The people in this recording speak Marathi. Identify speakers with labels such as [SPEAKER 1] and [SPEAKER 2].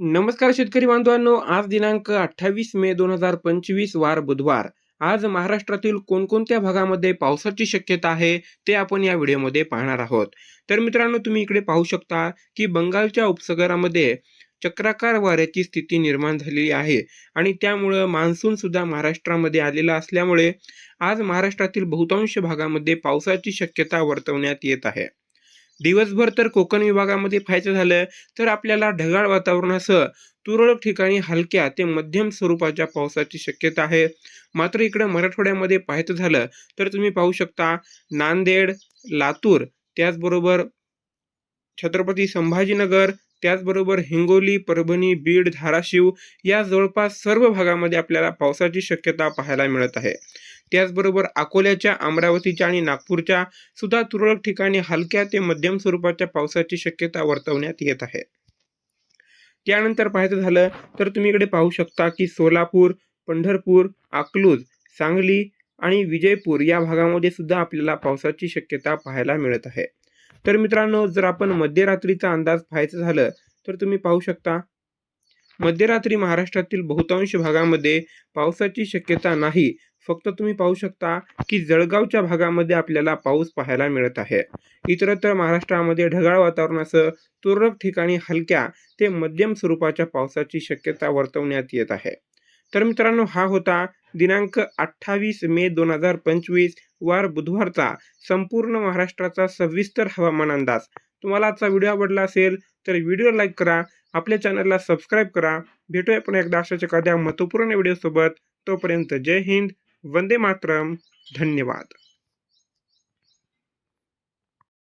[SPEAKER 1] नमस्कार शेतकरी बांधवांनो आज दिनांक अठ्ठावीस मे दोन हजार पंचवीस वार बुधवार. आज महाराष्ट्रातील कोणकोणत्या भागामध्ये पावसाची शक्यता आहे ते आपण या व्हिडिओमध्ये पाहणार आहोत. तर मित्रांनो तुम्ही इकडे पाहू शकता की बंगालच्या उपसागरामध्ये चक्राकार वाऱ्याची स्थिती निर्माण झालेली आहे आणि त्यामुळं मान्सून सुद्धा महाराष्ट्रामध्ये आलेला असल्यामुळे आज महाराष्ट्रातील बहुतांश भागामध्ये पावसाची शक्यता वर्तवण्यात येत आहे. दिवसभर तर कोकण विभागामध्ये पाहायचं झालं तर आपल्याला ढगाळ वातावरणासह तुरळक ठिकाणी हलक्या ते मध्यम स्वरूपाच्या पावसाची शक्यता आहे. मात्र इकडं मराठवाड्यामध्ये पाहायचं झालं तर तुम्ही पाहू शकता नांदेड लातूर त्याचबरोबर छत्रपती संभाजीनगर त्याचबरोबर हिंगोली परभणी बीड धाराशिव या जवळपास सर्व भागामध्ये आपल्याला पावसाची शक्यता पाहायला मिळत आहे. त्याचबरोबर अकोल्याच्या अमरावतीच्या आणि नागपूरच्या सुद्धा तुरळक ठिकाणी हलक्या ते मध्यम स्वरूपाच्या पावसाची शक्यता वर्तवण्यात येत आहे. त्यानंतर पाहायचं झालं तर तुम्ही इकडे पाहू शकता की सोलापूर पंढरपूर अकलूज सांगली आणि विजयपूर या भागामध्ये सुद्धा आपल्याला पावसाची शक्यता पाहायला मिळत आहे. तर मित्रांनो जर आपण मध्यरात्रीचा अंदाज पाहायचं झालं तर तुम्ही पाहू शकता मध्यरात्री महाराष्ट्रातील बहुतांश भागामध्ये पावसाची शक्यता नाही फक्त तुम्ही पाहू शकता की जळगावच्या भागामध्ये आपल्याला पाऊस पाहायला मिळत आहे. इतरत्र महाराष्ट्रामध्ये ढगाळ वातावरणासह तुरळक ठिकाणी हलक्या ते मध्यम स्वरूपाच्या पावसाची शक्यता वर्तवण्यात येत आहे. तर मित्रांनो हा होता दिनांक अठ्ठावीस मे दोन हजार पंचवीस वार बुधवारचा संपूर्ण महाराष्ट्राचा सविस्तर हवामान अंदाज. तुम्हाला आजचा व्हिडिओ आवडला असेल तर व्हिडिओ लाईक करा आपल्या चॅनलला सबस्क्राईब करा. भेटूया पण एकदा अशाच एखाद्या महत्त्वपूर्ण व्हिडिओसोबत. तोपर्यंत जय हिंद वंदे मातरम. धन्यवाद.